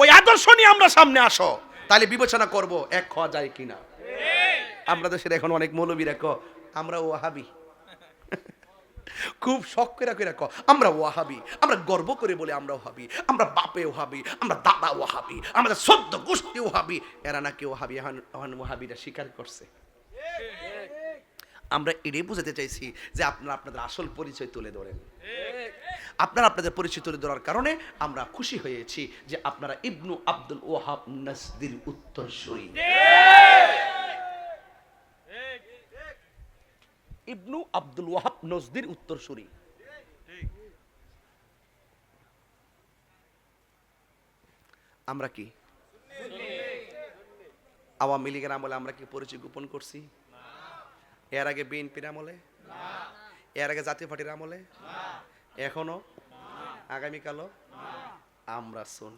ওই আদর্শ নিয়ে আমরা সামনে আসো। তাহলে বিবেচনা করব এক হওয়া যায় কিনা। আমরা দেশের এখন অনেক মৌলবী রাখো আমরা ওয়াহাবি। খুব শখ করে করে ক, আমরা ওয়াহাবি। আমরা গর্ব করে বলে আমরা ওহাবি আমরা বাপে ওহাবি আমরা দাদা ওহাবি আমাদের সদ্য গোষ্ঠী ওহাবি এরা নাকি ওহাবি এখন ওহাবিরা স্বীকার করছে। আমরা এটাই বুঝাতে চাইছি যে আপনারা আপনাদের আসল পরিচয় তুলে ধরেন। আপনারা আপনাদের পরিচয় তুলে ধরার কারণে আমরা খুশি হয়েছি যে আপনারা ইবনু আব্দুল ওয়াহাব নাসদির উত্তরসূরি ইবনু আব্দুল ওয়াহাব নজদির উত্তরসূরি আমরা কি? আওয়ামী লীগের আমলে আমরা কি পরিচয় গোপন করছি? এর আগে বিএনপির আমলে? এর আগে জাতীয় পার্টির আমলে? এখনও? আগামীকালও? আমরা শুন